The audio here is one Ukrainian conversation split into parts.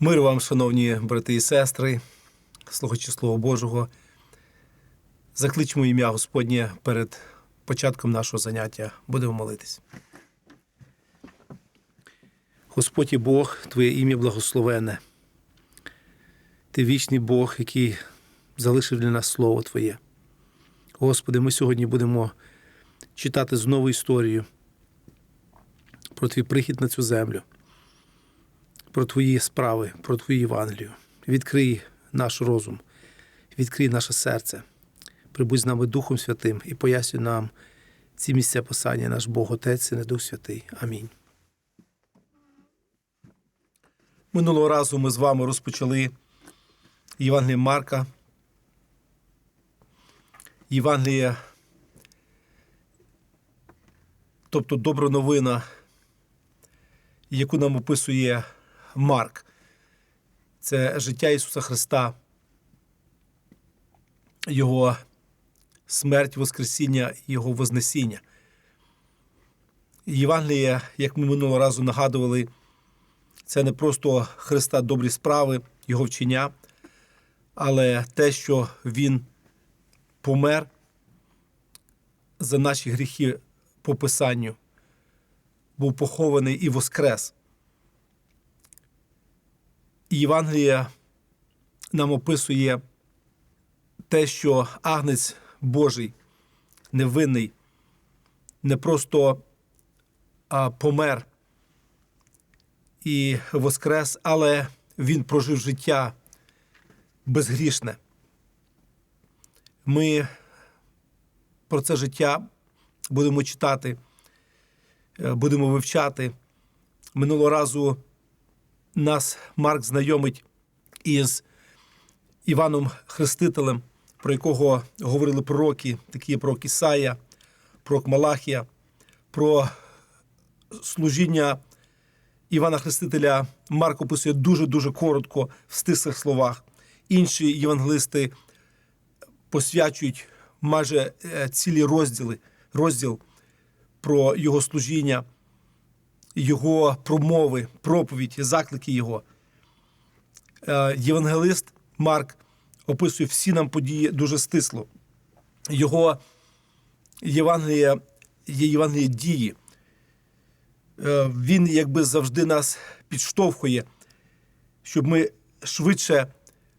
Мир вам, шановні брати і сестри, слухачі Слова Божого. Закличмо ім'я Господнє перед початком нашого заняття. Будемо молитись. Господь і Бог, Твоє ім'я благословене. Ти вічний Бог, який залишив для нас Слово Твоє. Господи, ми сьогодні будемо читати знову історію про твій прихід на цю землю про Твої справи, про Твою Євангелію. Відкрий наш розум, відкрий наше серце. Прибудь з нами Духом Святим і пояснюй нам ці місця писання, наш Бог Отець і не Дух Святий. Амінь. Минулого разу ми з вами розпочали Євангеліє Марка. Євангеліє, тобто добра новина, яку нам описує Марк. Це життя Ісуса Христа, Його смерть, Воскресіння, Його Вознесіння. Євангеліє, як ми минулого разу нагадували, це не просто Христа добрі справи, Його вчення, але те, що Він помер за наші гріхи по Писанню, був похований і воскрес. Євангелія нам описує те, що агнець Божий невинний, не просто а, помер і воскрес, але він прожив життя безгрішне. Ми про це життя будемо читати, е, будемо вивчати. Минулого разу нас Марк знайомить із Іваном Хрестителем, про якого говорили пророки, такі як пророк Ісая, пророк Малахія, про служіння Івана Хрестителя Марк описує дуже-дуже коротко в стислих словах. Інші євангелисти посвячують майже е, цілі розділи, розділ про його служіння його промови, проповідь, заклики його. Е, Євангелист Марк описує всі нам події дуже стисло. Його Євангелія є Євангеліє дії. Е, Він якби завжди нас підштовхує, щоб ми швидше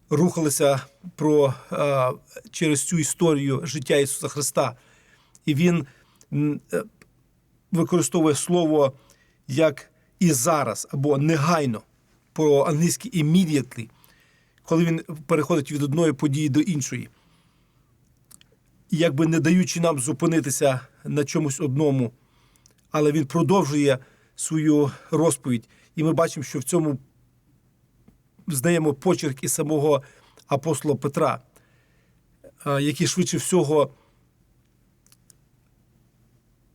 рухалися про, е, через цю історію життя Ісуса Христа. І Він використовує слово як і зараз, або негайно, по-англійськи immediately, коли він переходить від одної події до іншої, якби не даючи нам зупинитися на чомусь одному, але він продовжує свою розповідь, і ми бачимо, що в цьому знаємо почерк і самого апостола Петра, який швидше всього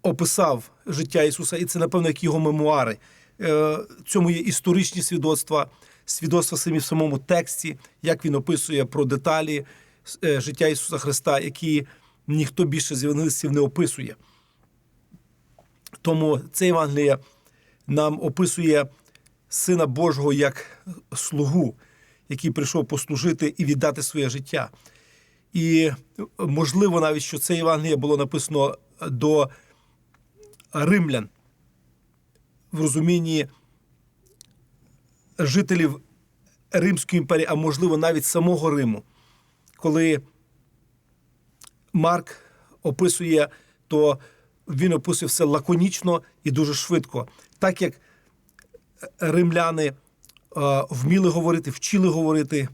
описав життя Ісуса, і це, напевно, як його мемуари. Е, цьому є історичні свідоцтва, свідоцтва самі в самому тексті, як він описує про деталі е, життя Ісуса Христа, які ніхто більше з євангелистів не описує. Тому це Євангеліє нам описує Сина Божого як слугу, який прийшов послужити і віддати своє життя. І можливо навіть, що це Євангеліє було написано до римлян в розумінні жителів Римської імперії, а можливо навіть самого Риму. Коли Марк описує, то він описує все лаконічно і дуже швидко, так як римляни е, вміли говорити, вчили говорити,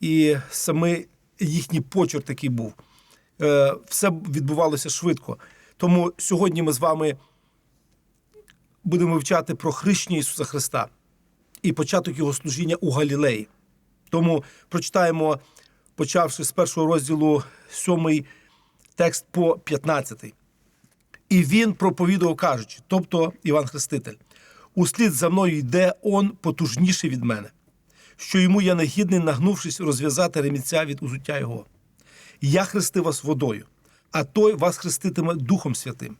і саме їхній почерк такий був. Е, Все відбувалося швидко. Тому сьогодні ми з вами будемо вивчати про хрещення Ісуса Христа і початок Його служіння у Галілеї. Тому прочитаємо, почавши з першого розділу сьомий текст по 15. І він проповідував, кажучи, тобто Іван Хреститель, услід за мною йде он потужніший від мене, що йому я негідний, нагнувшись, розв'язати ремінця від узуття його. Я хрестив вас водою, а той вас хреститиме Духом Святим.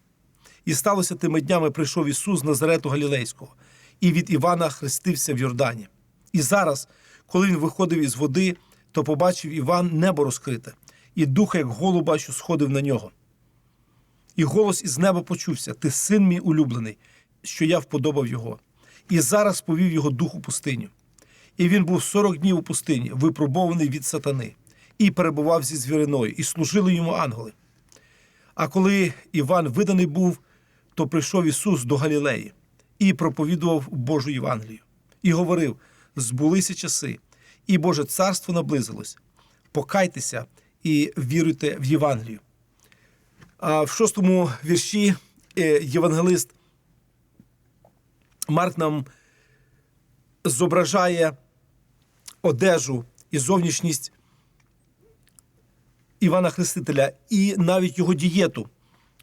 І сталося тими днями прийшов Ісус з Назарету Галілейського, і від Івана хрестився в Йордані. І зараз, коли він виходив із води, то побачив Іван небо розкрите, і духа, як голуба, що сходив на нього. І голос із неба почувся: Ти син мій улюблений, що я вподобав його. І зараз повів його дух у пустиню. І він був сорок днів у пустині, випробований від сатани, і перебував зі звіриною, і служили йому ангели. А коли Іван виданий був, то прийшов Ісус до Галілеї і проповідував Божу Євангелію, і говорив: збулися часи, і Боже царство наблизилось. Покайтеся і віруйте в Євангелію. А в шостому вірші е, євангелист Марк нам зображає одежу і зовнішність Івана Хрестителя і навіть його дієту,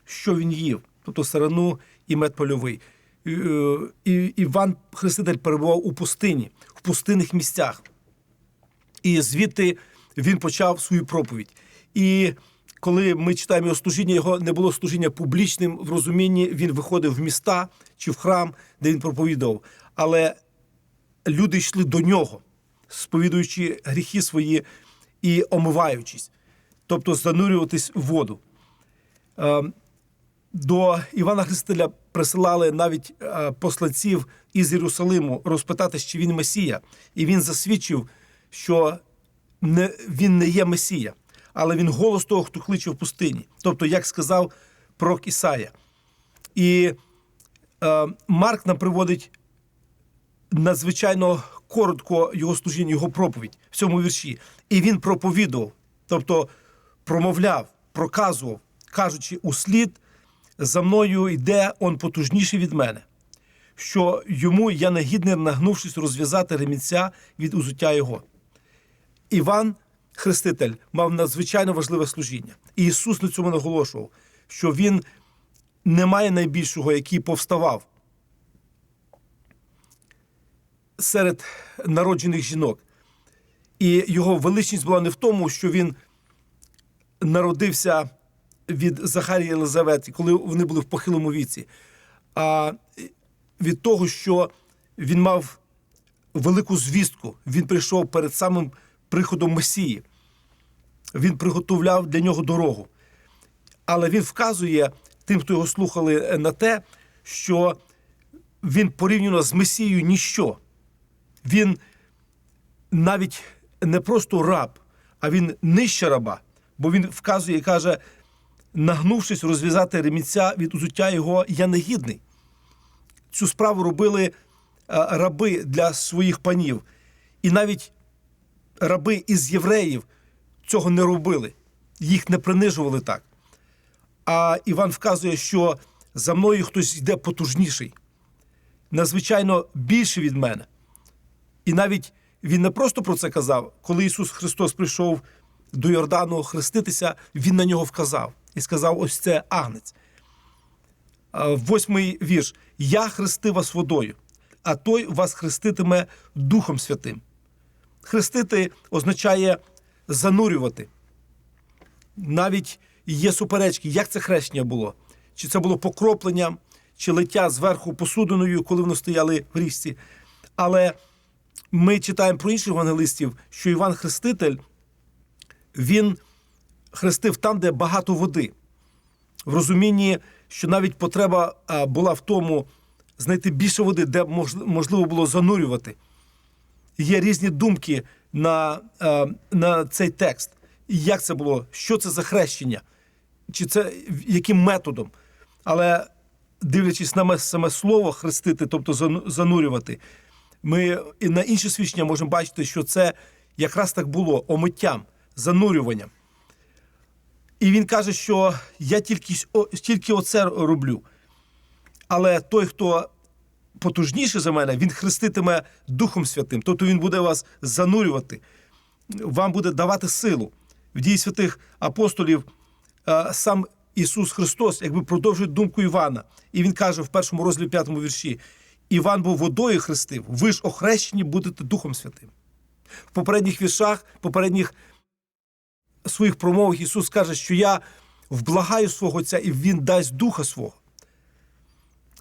що він їв, тобто сарану і мед польовий. Е, І Іван Хреститель перебував у пустині, в пустинних місцях. І звідти він почав свою проповідь. І коли ми читаємо його служіння, його не було служіння публічним в розумінні, він виходив в міста чи в храм, де він проповідував. Але люди йшли до нього, сповідуючи гріхи свої і омиваючись, тобто занурюватись в воду. Е, До Івана Хрестителя присилали навіть е, посланців із Єрусалиму розпитати, чи він Месія, і він засвідчив, що не, він не є Месія, але він голос того, хто кличе в пустині. Тобто, як сказав пророк Ісая. І е, Марк нам приводить надзвичайно коротко його служіння, його проповідь в цьому вірші. І він проповідував, тобто промовляв, проказував, кажучи, услід за мною йде он потужніший від мене, що йому я негідний, нагнувшись, розв'язати ремінця від узуття його. Іван Хреститель мав надзвичайно важливе служіння. І Ісус на цьому наголошував, що Він не має найбільшого, який повставав серед народжених жінок. І його величність була не в тому, що він народився від Захарії Єлизавети, коли вони були в похилому віці, а від того, що він мав велику звістку. Він прийшов перед самим приходом Месії. Він приготовляв для нього дорогу. Але він вказує тим, хто його слухали, на те, що він порівняно з Месією ніщо. Він навіть не просто раб, а він нижче раба, бо він вказує і каже, нагнувшись розв'язати ремінця від узуття його, я негідний. Цю справу робили е, раби для своїх панів. І навіть раби із євреїв цього не робили, їх не принижували так. А Іван вказує, що за мною хтось йде потужніший, надзвичайно більший від мене. І навіть він не просто про це казав, коли Ісус Христос прийшов до Йордану хреститися, Він на нього вказав і сказав: ось це агнець. Восьмий вірш: Я хрестив вас водою, а той вас хреститиме Духом Святим. Хрестити означає занурювати. Навіть є суперечки, як це хрещення було. Чи це було покропленням, чи лиття зверху посудиною, коли вони стояли в річці. Але ми читаємо про інших евангелистів, що Іван Хреститель він хрестив там, де багато води. В розумінні, що навіть потреба була в тому знайти більше води, де можливо було занурювати. Є різні думки на, на цей текст. І як це було? Що це за хрещення? Чи це яким методом? Але дивлячись на саме слово хрестити, тобто занурювати, ми і на інші свідчення можемо бачити, що це якраз так було омиттям, занурюванням. І він каже, що я тільки, тільки оце роблю. Але той, хто потужніший за мене, він хреститиме Духом Святим. Тобто він буде вас занурювати, вам буде давати силу. В дії святих апостолів е, сам Ісус Христос якби продовжує думку Івана. І він каже в першому розділі п'ятому вірші: Іван був водою хрестив, ви ж охрещені будете Духом Святим. В попередніх віршах, попередніх своїх промовах Ісус каже, що я вблагаю свого Отця, і Він дасть Духа свого.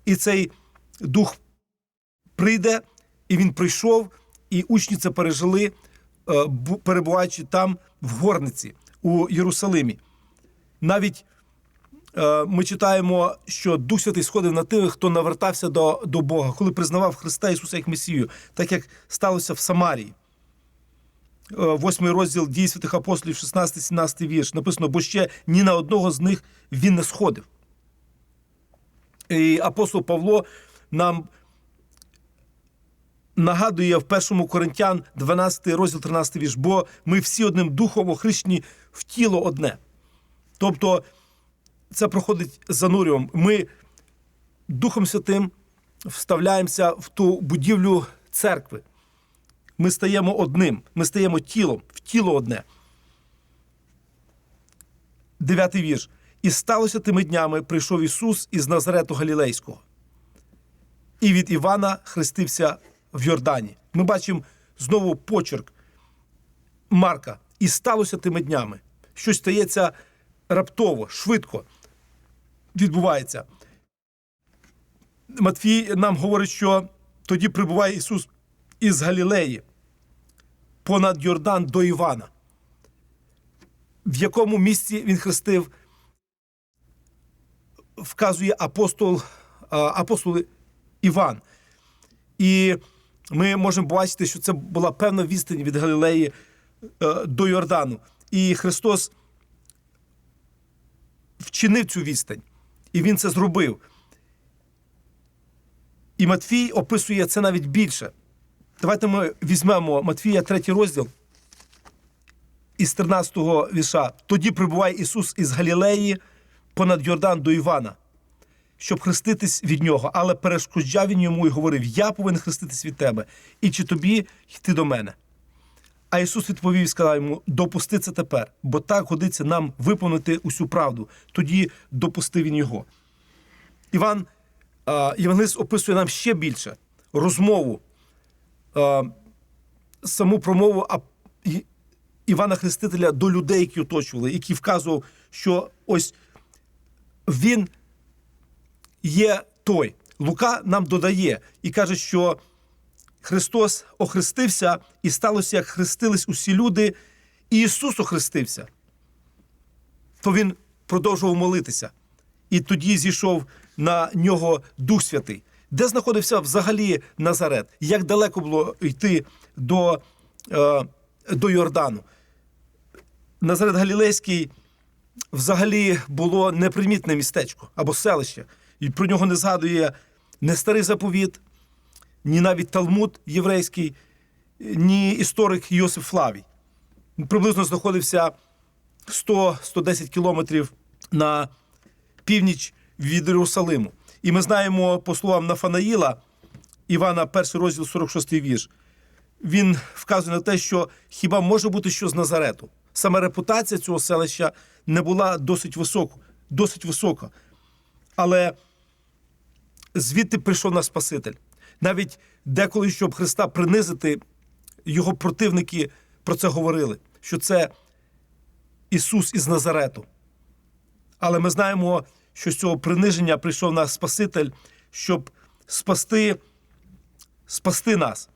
І цей дух прийде, і він прийшов, і учні це пережили, е, перебуваючи там в горниці у Єрусалимі. Навіть е, ми читаємо, що Дух Святий сходив на тих, хто навертався до, до Бога, коли признавав Христа Ісуса як Месію, так як сталося в Самарії. Е, Восьмий розділ дій святих апостолів, 16-17 вірш. Написано, бо ще ні на одного з них він не сходив. І апостол Павло нам нагадує в першому Коринтян 12 розділ 13 вірш, бо ми всі одним духом охрещені в тіло одне. Тобто це проходить занурювом. Ми Духом Святим вставляємося в ту будівлю церкви. Ми стаємо одним, ми стаємо тілом, в тіло одне. Дев'ятий вірш. І сталося тими днями прийшов Ісус із Назарету Галілейського. І від Івана хрестився в Йордані. Ми бачимо знову почерк Марка. І сталося тими днями. Щось стається раптово, швидко відбувається. Матфій нам говорить, що тоді прибуває Ісус із Галілеї понад Йордан до Івана. В якому місці він хрестив, вказує апостол, апостол Іван. І ми можемо бачити, що це була певна відстань від Галілеї е, до Йордану. І Христос вчинив цю відстань. І Він це зробив. І Матфій описує це навіть більше. Давайте ми візьмемо Матфія, третій розділ із 13-го віша. Тоді прибуває Ісус із Галілеї понад Йордан до Івана, щоб хреститись від нього, але перешкоджав він йому і говорив: Я повинен хреститись від тебе, і чи тобі йти до мене? А Ісус відповів і сказав йому: допусти це тепер, бо так годиться нам виповнити усю правду. Тоді допустив він його. Іван Євангелист описує нам ще більше розмову, саму промову Івана Хрестителя до людей, які оточували, який вказував, що ось він є той. Лука нам додає і каже, що Христос охрестився, і сталося, як хрестились усі люди, і Ісус охрестився. То він продовжував молитися. І тоді зійшов на нього Дух Святий. Де знаходився взагалі Назарет? Як далеко було йти до, е, до Йордану? Назарет Галілейський взагалі було непримітне містечко або селище. І про нього не згадує не старий заповіт, ні навіть Талмуд єврейський, ні історик Йосиф Флавій. Приблизно знаходився 100-110 кілометрів на північ від Єрусалиму. І ми знаємо, по словам Нафанаїла, Івана, перший розділ 46 вірш, він вказує на те, що хіба може бути що з Назарету. Саме репутація цього селища не була досить висока, досить висока. Але звідти прийшов наш Спаситель. Навіть деколи, щоб Христа принизити, його противники про це говорили, що це Ісус із Назарету. Але ми знаємо, що з цього приниження прийшов наш Спаситель, щоб спасти, спасти нас.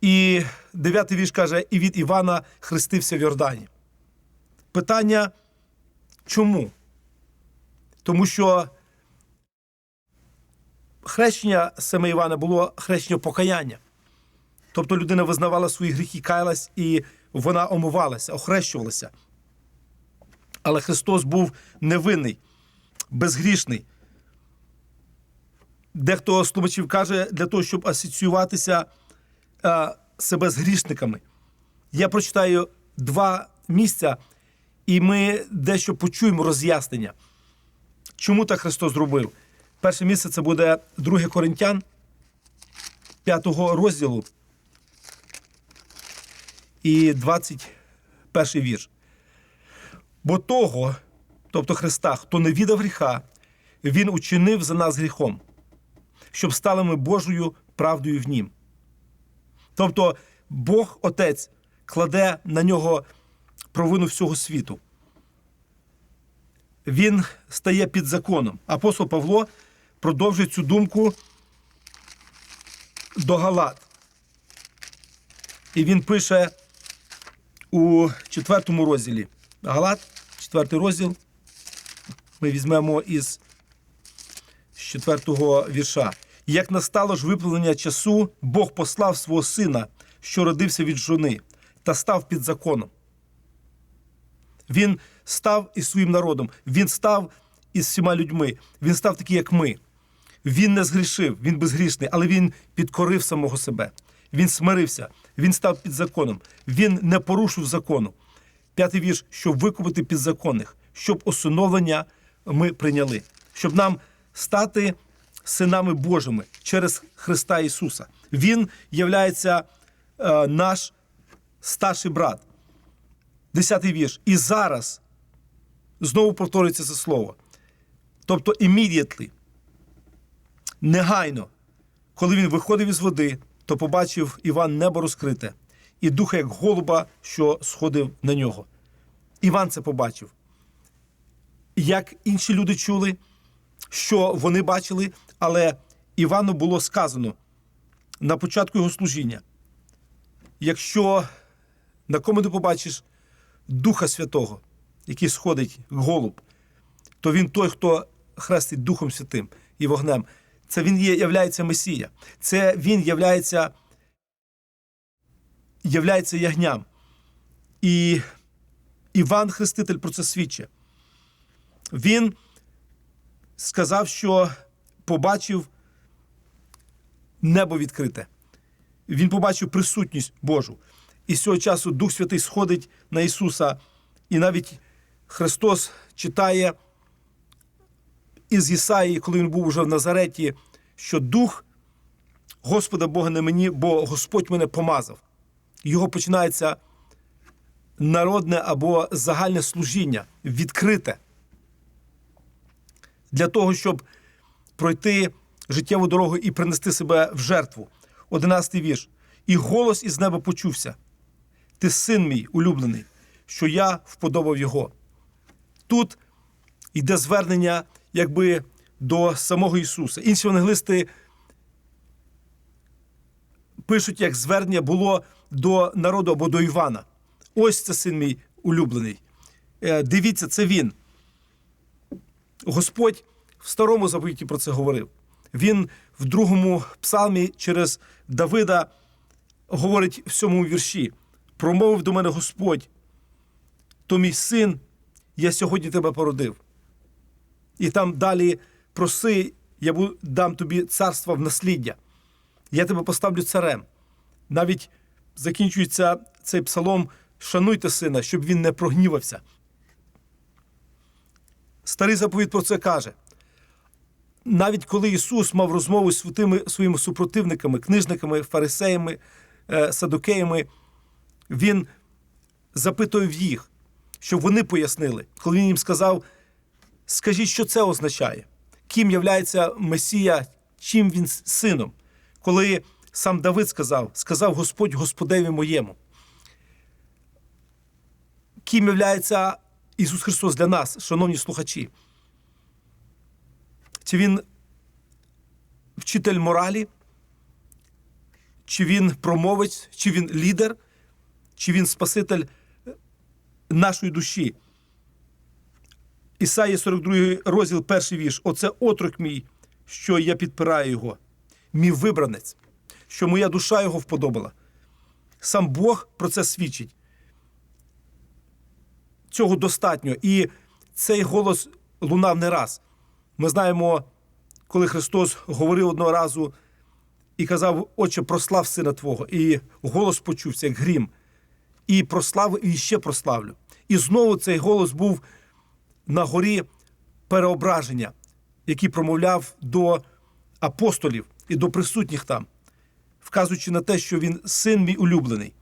І дев'ятий вірш каже: і від Івана хрестився в Йордані. Питання чому? Тому що хрещення саме Івана було хрещення покаяння. Тобто людина визнавала свої гріхи, каялась, і вона омивалася, охрещувалася. Але Христос був невинний, безгрішний. Дехто з тлумачів каже, для того, щоб асоціюватися е, себе з грішниками. Я прочитаю два місця, і ми дещо почуємо роз'яснення. Чому так Христос зробив? Перше місце це буде 2 Коринтян 5 розділу і 21 вірш. Бо того, тобто Христа, хто не віддав гріха, Він учинив за нас гріхом, щоб стали ми Божою правдою в нім. Тобто Бог Отець кладе на нього провину всього світу. Він стає під законом. Апостол Павло продовжує цю думку до Галат. І він пише у четвертому розділі. Галат, четвертий розділ. Ми візьмемо із четвертого вірша. Як настало ж виправлення часу, Бог послав свого сина, що родився від жони, та став під законом. Він став із своїм народом, він став із всіма людьми, він став такий, як ми. Він не згрішив, він безгрішний, але він підкорив самого себе. Він смирився, він став під законом, він не порушив закону. П'ятий вірш, щоб викупити підзаконних, щоб усиновлення ми прийняли, щоб нам стати синами Божими через Христа Ісуса. Він являється е, наш старший брат. Десятий вірш. І зараз знову повторюється це слово. Тобто immediately, негайно, коли він виходив із води, то побачив Іван небо розкрите, і духа, як голуба, що сходив на нього. Іван це побачив. Як інші люди чули, що вони бачили, але Івану було сказано на початку його служіння: якщо на кому ти побачиш Духа Святого, який сходить голуб, то він той, хто хрестить Духом Святим і вогнем. Це він є, являється Месія. Це він являється, являється ягням. І Іван Хреститель про це свідчить. Він сказав, що побачив небо відкрите. Він побачив присутність Божу. І з цього часу Дух Святий сходить на Ісуса, і навіть Христос читає із Ісаї, коли він був уже в Назареті, що Дух Господа Бога на мені, бо Господь мене помазав. Його починається народне або загальне служіння, відкрите для того, щоб пройти життєву дорогу і принести себе в жертву. Одинадцятий вірш. І голос із неба почувся. Ти син мій улюблений, що я вподобав його. Тут йде звернення якби до самого Ісуса. Інші евангелисти пишуть, як звернення було до народу або до Івана. Ось це син мій улюблений. Е, Дивіться, це він. Господь в старому заповіті про це говорив. Він в другому псалмі через Давида говорить в сьомому вірші: промовив до мене Господь, то мій син, я сьогодні тебе породив. І там далі проси, я дам тобі царство в насліддя. Я тебе поставлю царем. Навіть закінчується цей псалом: шануйте сина, щоб він не прогнівався. Старий заповідь про це каже. Навіть коли Ісус мав розмову з святими своїми супротивниками, книжниками, фарисеями, е, садукеями, Він запитує їх, щоб вони пояснили, коли він їм сказав: скажіть, що це означає? Ким являється Месія, чим він сином? Коли сам Давид сказав, сказав Господь Господеві моєму. Ким являється Ісус Христос для нас, шановні слухачі? Чи він вчитель моралі, чи він промовець, чи він лідер, чи він спаситель нашої душі? Ісаї 42 розділ, перший вірш. Оце отрок мій, що я підпираю його, мій вибранець, що моя душа його вподобала. Сам Бог про це свідчить. Цього достатньо. І цей голос лунав не раз. Ми знаємо, коли Христос говорив одного разу і казав, Отче, прослав сина Твого, і голос почувся, як грім, і прославив, і ще прославлю. І знову цей голос був на горі переображення, який промовляв до апостолів і до присутніх там, вказуючи на те, що він син мій улюблений.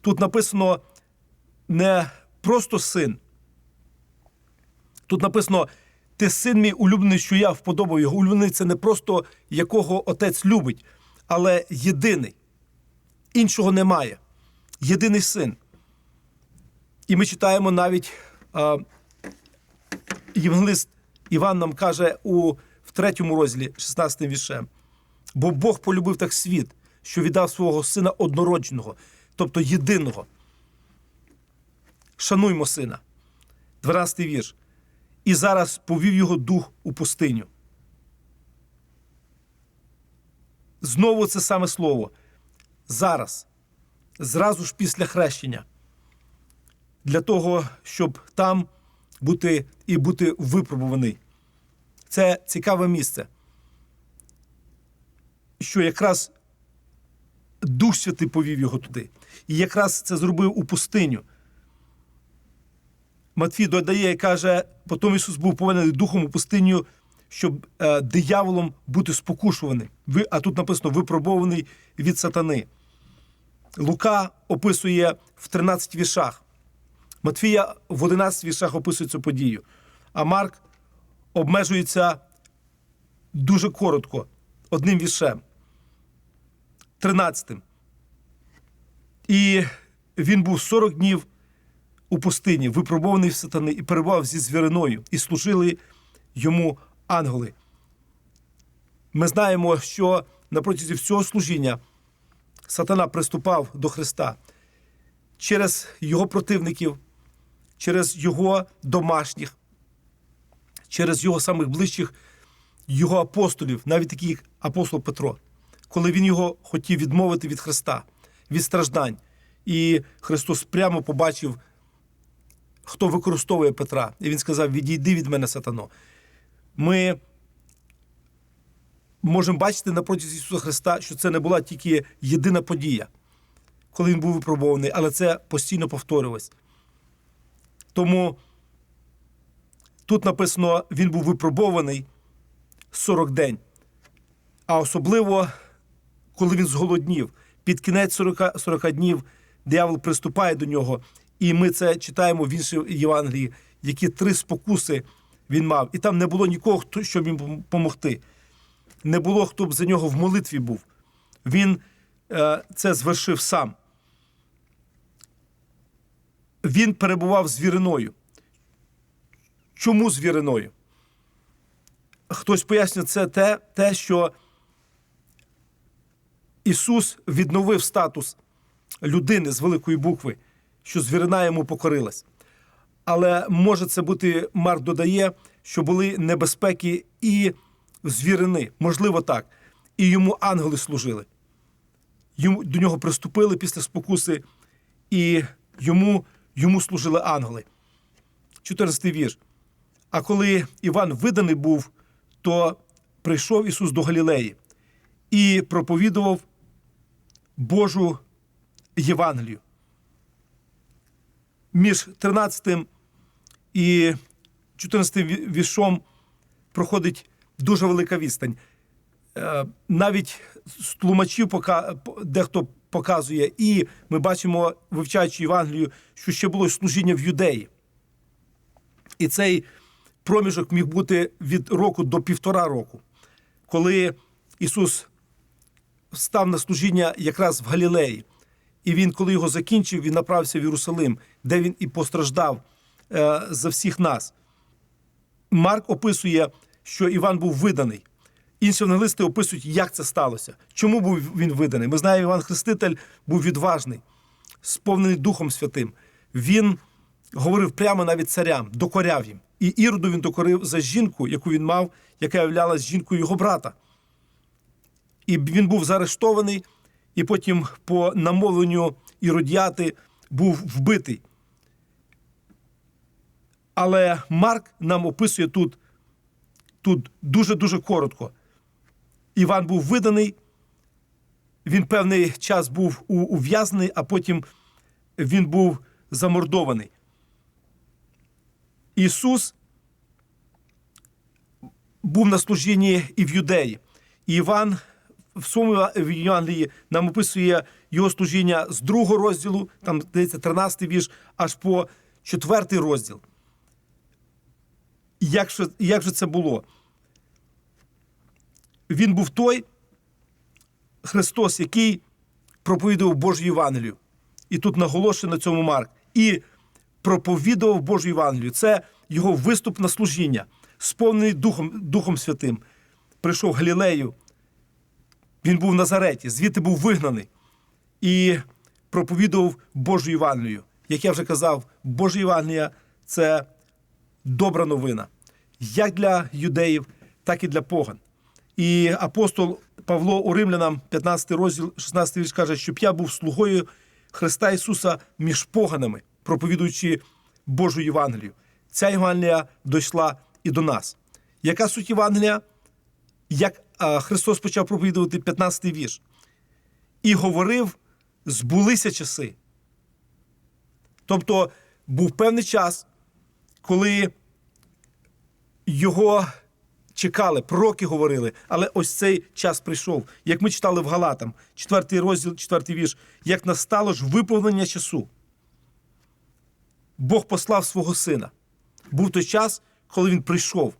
Тут написано не просто син. Тут написано: ти син мій улюблений, що я вподобав його. Улюблений це не просто якого отець любить, але єдиний. Іншого немає. Єдиний син. І ми читаємо навіть а, євангелист Іван нам каже у в третьому розділі, 16 віршем. Бо Бог полюбив так світ, що віддав свого сина однородженого. тобто єдиного. Шануймо сина. 12 вірш. І зараз повів його дух у пустиню. Знову це саме слово. Зараз, зразу ж після хрещення, для того, щоб там бути і бути випробуваний. Це цікаве місце, що якраз Дух Святий повів його туди. І якраз це зробив у пустиню. Матфій додає і каже, потім Ісус був повинен духом у пустиню, щоб е, дияволом бути спокушуваним. Ви, а тут написано випробований від сатани. Лука описує в 13 віршах. Матфія в 11 віршах описує цю подію. А Марк обмежується дуже коротко, одним віршем. 13. І він був 40 днів у пустині, випробований в сатани, і перебував зі звіриною, і служили йому ангели. Ми знаємо, що на протязі всього служіння сатана приступав до Христа через його противників, через його домашніх, через його самих ближчих, його апостолів, навіть такий як апостол Петро, коли він його хотів відмовити від Христа, від страждань. І Христос прямо побачив, хто використовує Петра. І він сказав: Відійди від мене, сатано. Ми можемо бачити на протязі Ісуса Христа, що це не була тільки єдина подія, коли він був випробований, але це постійно повторювалось. Тому тут написано, він був випробований 40 день. А особливо, коли він зголоднів, під кінець 40, 40 днів диявол приступає до нього, і ми це читаємо в іншій Євангелії, які три спокуси він мав. І там не було нікого, хто щоб їм допомогти. Не було хто б за нього в молитві був. Він е, це звершив сам. Він перебував звіриною. Чому звіриною? Хтось пояснює це те, те, що Ісус відновив статус людини з великої букви, що звірина йому покорилась. Але може це бути, Марк додає, що були небезпеки і звірини, можливо, так. І йому ангели служили. Йому, До нього приступили після спокуси, і йому, йому служили ангели. 14 вірш. А коли Іван виданий був, то прийшов Ісус до Галілеї і проповідував Божу Євангелію. Між 13 і 14 віршом проходить дуже велика відстань. Е, Навіть з тлумачів дехто показує, і ми бачимо, вивчаючи Євангелію, що ще було служіння в юдеї. І цей проміжок міг бути від року до півтора року, коли Ісус став на служіння якраз в Галілеї. І він, коли його закінчив, він направився в Єрусалим, де він і постраждав е, за всіх нас. Марк описує, що Іван був виданий. Інші евангелисти описують, як це сталося. Чому був він виданий? Ми знаємо, Іван Хреститель був відважний, сповнений Духом Святим. Він говорив прямо навіть царям, докоряв їм. І Іроду він докорив за жінку, яку він мав, яка являлась жінкою його брата. І він був заарештований, і потім, по намовленню Іродіати, був вбитий. Але Марк нам описує тут, тут дуже-дуже коротко. Іван був виданий, він певний час був ув'язнений, а потім він був замордований. Ісус був на служінні і в юдеї. І Іван в своєму Євангелії нам описує його служіння з другого розділу, там здається, 13 вірш, аж по четвертий розділ. Як, же- як же це було? Він був той Христос, який проповідував Божу Євангелію. І тут наголошує на цьому Марк. І проповідував Божу Євангелію. Це його виступ на служіння, сповнений Духом, Духом Святим. Прийшов Галілею. Він був в Назареті, звідти був вигнаний. І проповідував Божу Євангелію. Як я вже казав, Божа Євангелія це добра новина, як для юдеїв, так і для поган. І апостол Павло у Римлянам, 15 розділ, 16 вірш каже, щоб я був слугою Христа Ісуса між поганами, проповідуючи Божу Євангелію. Ця Євангелія дійшла і до нас. Яка суть Євангелія? Як Христос почав проповідувати 15 вірш. І говорив, збулися часи. Тобто був певний час, коли його чекали, пророки говорили, але ось цей час прийшов. Як ми читали в Галатам, 4 розділ, 4 вірш, як настало ж виповнення часу. Бог послав свого сина. Був той час, коли він прийшов.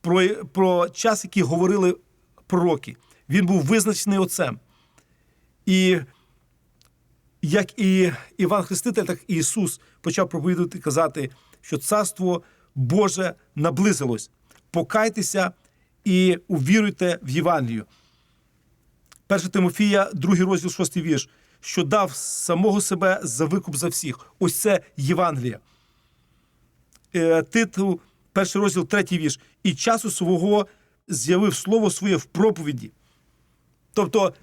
Про, про час, який говорили пророки. Він був визначений отцем. І як і Іван Хреститель, так і Ісус почав проповідувати казати, що Царство Боже наблизилось. Покайтеся і увіруйте в Євангелію. 1 Тимофія, 2 розділ, 6 вірш, що дав самого себе за викуп за всіх. Ось це Євангелія. Е, Титул, перший розділ, третій вірш. І часу свого з'явив слово своє в проповіді. Тобто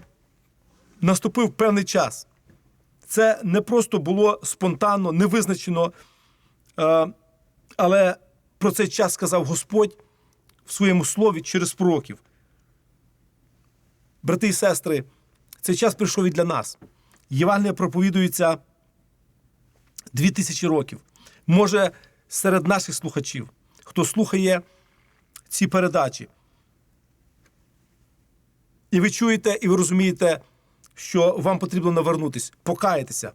наступив певний час. Це не просто було спонтанно, невизначено, але про цей час сказав Господь в своєму слові через пророків. Брати і сестри, цей час прийшов і для нас. Євангелія проповідується дві тисячі років. Може, серед наших слухачів, хто слухає ці передачі. І ви чуєте, і ви розумієте, що вам потрібно навернутися, покаятися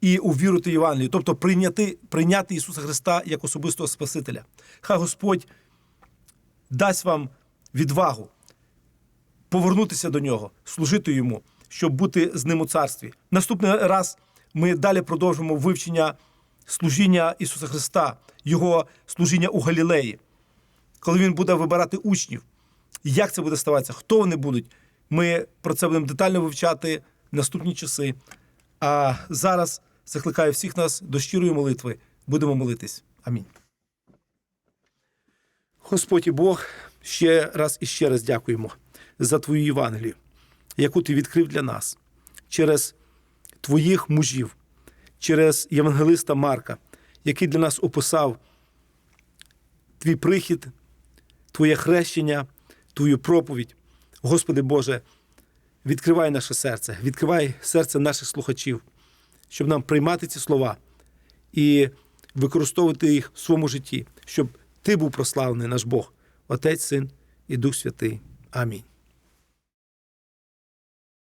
і увірити Євангелію, тобто прийняти, прийняти Ісуса Христа як особистого Спасителя. Хай Господь дасть вам відвагу повернутися до нього, служити йому, щоб бути з ним у царстві. Наступний раз ми далі продовжимо вивчення служіння Ісуса Христа, Його служіння у Галілеї, коли Він буде вибирати учнів. Як це буде ставатися? Хто вони будуть? Ми про це будемо детально вивчати в наступні часи. А зараз закликаю всіх нас до щирої молитви. Будемо молитись. Амінь. Господь і Бог, ще раз і ще раз дякуємо за Твою Євангелію, яку ти відкрив для нас через Твоїх мужів, через євангелиста Марка, який для нас описав Твій прихід, Твоє хрещення, Твою проповідь. Господи Боже, відкривай наше серце, відкривай серце наших слухачів, щоб нам приймати ці слова і використовувати їх в своєму житті, щоб Ти був прославлений, наш Бог, Отець, Син і Дух Святий. Амінь.